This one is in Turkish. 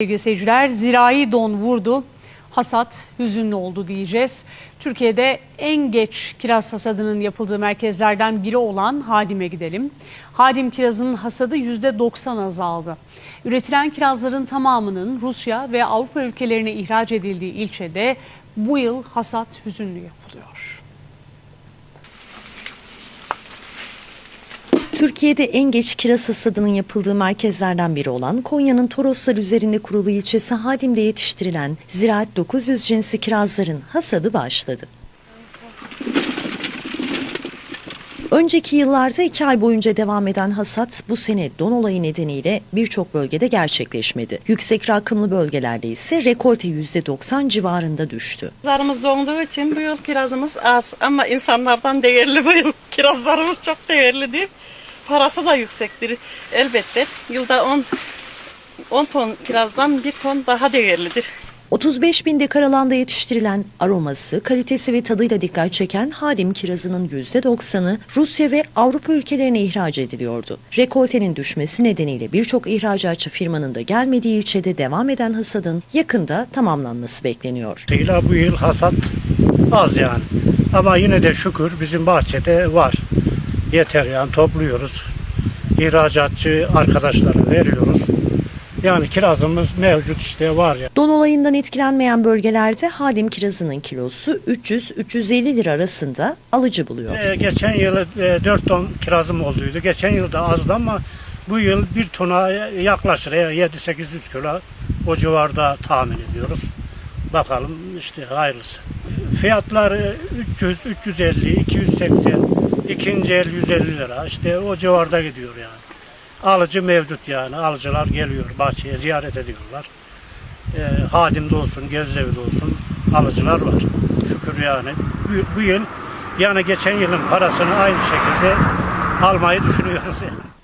Sevgili seyirciler, zirai don vurdu, hasat hüzünlü oldu diyeceğiz. Türkiye'de en geç kiraz hasadının yapıldığı merkezlerden biri olan Hadim'e gidelim. Hadim kirazının hasadı %90 azaldı. Üretilen kirazların tamamının Rusya ve Avrupa ülkelerine ihraç edildiği ilçede bu yıl hasat hüzünlü yapılıyor. Türkiye'de en geç kiraz hasadının yapıldığı merkezlerden biri olan Konya'nın Toroslar üzerinde kurulu ilçesi Hadim'de yetiştirilen Ziraat 900 cinsi kirazların hasadı başladı. Önceki yıllarda iki ay boyunca devam eden hasat bu sene don olayı nedeniyle birçok bölgede gerçekleşmedi. Yüksek rakımlı bölgelerde ise rekolte %90 civarında düştü. Kirazlarımız donduğu için bu yıl kirazımız az ama insanlardan değerli bu yıl. Kirazlarımız çok değerlidir. Parası da yüksektir elbette. Yılda 10 10 ton kirazdan 1 ton daha değerlidir. 35 bin dekar alanda yetiştirilen aroması, kalitesi ve tadıyla dikkat çeken Hadim kirazının %90'ı Rusya ve Avrupa ülkelerine ihraç ediliyordu. Rekoltenin düşmesi nedeniyle birçok ihracatçı firmanın da gelmediği ilçede devam eden hasadın yakında tamamlanması bekleniyor. Bu yıl hasat az yani. Ama yine de şükür bizim bahçede var. Yeter yani topluyoruz. İhracatçı arkadaşlara veriyoruz. Yani kirazımız mevcut işte var ya. Don olayından etkilenmeyen bölgelerde Hadim kirazının kilosu 300-350 lira arasında alıcı buluyor. Ee, geçen yıl e, 4 ton kirazım olduydu. Geçen yıl da azdı ama bu yıl 1 tona yaklaşır. 7-800 kilo o civarda tahmin ediyoruz. Bakalım işte hayırlısı. Fiyatlar e, 300, 350, 280, ikinci el 150 lira. İşte o civarda gidiyor yani. Alıcı mevcut yani. Alıcılar geliyor bahçeye ziyaret ediyorlar. E, Hadim'de olsun, Gezzevi'de olsun alıcılar var. Şükür yani. Bu, bu yıl yani geçen yılın parasını aynı şekilde almayı düşünüyoruz yani.